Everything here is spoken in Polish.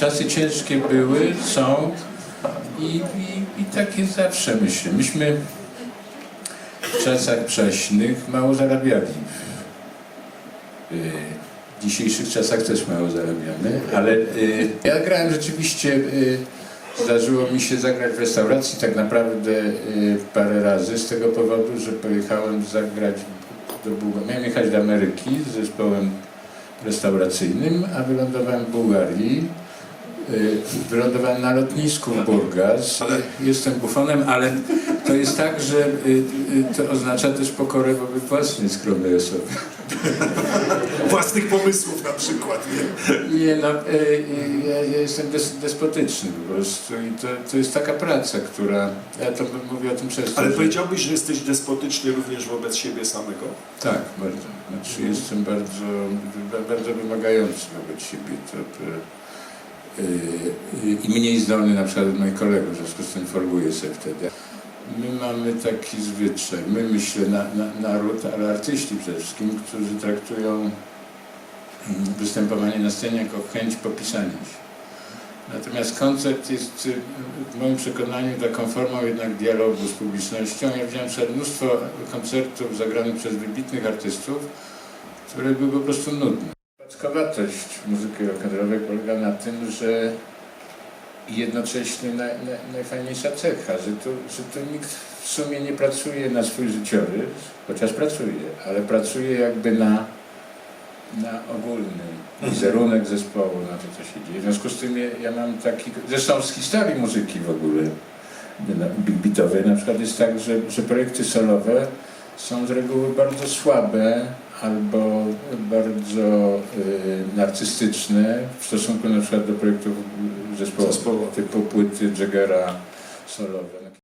czasy ciężkie były, są i, i, i takie zawsze myślę. Myśmy w czasach prześnych mało zarabiali. Y, W dzisiejszych czasach też mało zarabiamy, ale y, ja grałem rzeczywiście, y, zdarzyło mi się zagrać w restauracji tak naprawdę parę razy z tego powodu, że pojechałem zagrać do Bułgarii. Miałem jechać do Ameryki z zespołem restauracyjnym, a wylądowałem w Bułgarii. Y, Wylądowałem na lotnisku w Burgas. Jestem bufonem, ale to jest tak, że y, y, to oznacza też pokorę wobec własnej skromnej osoby. Własnych pomysłów na przykład, nie? Nie no, ja, ja jestem des, despotyczny po prostu i to, to jest taka praca, która, ja to mówię o tym często. Ale że- powiedziałbyś, że jesteś despotyczny również wobec siebie samego? Tak, bardzo. Znaczy jestem bardzo, ba- bardzo wymagający wobec siebie. To, to, I mniej zdolny na przykład od moich kolegów, w związku z tym formuję sobie wtedy. My mamy taki zwyczaj, my myślę na, na, naród, ale artyści przede wszystkim, którzy traktują mm, występowanie na scenie jako chęć popisania się. Natomiast koncert jest y, w moim przekonaniu taką formą jednak dialogu z publicznością. Ja widziałem mnóstwo koncertów zagranych przez wybitnych artystów, które były po prostu nudne. Przypadkowatość muzyki rock'n'rollowej polega na tym, że jednocześnie naj, naj, najfajniejsza cecha, że tu, że tu nikt w sumie nie pracuje na swój życiorys, chociaż pracuje, ale pracuje jakby na, na ogólny wizerunek zespołu, na to, co się dzieje. W związku z tym ja, ja mam taki, zresztą z historii muzyki w ogóle, beatowej, na przykład jest tak, że, że projekty solowe są z reguły bardzo słabe albo bardzo y, narcystyczne w stosunku na przykład do projektów zespołowych, Zespołowych. typu płyty Jaggera solowe.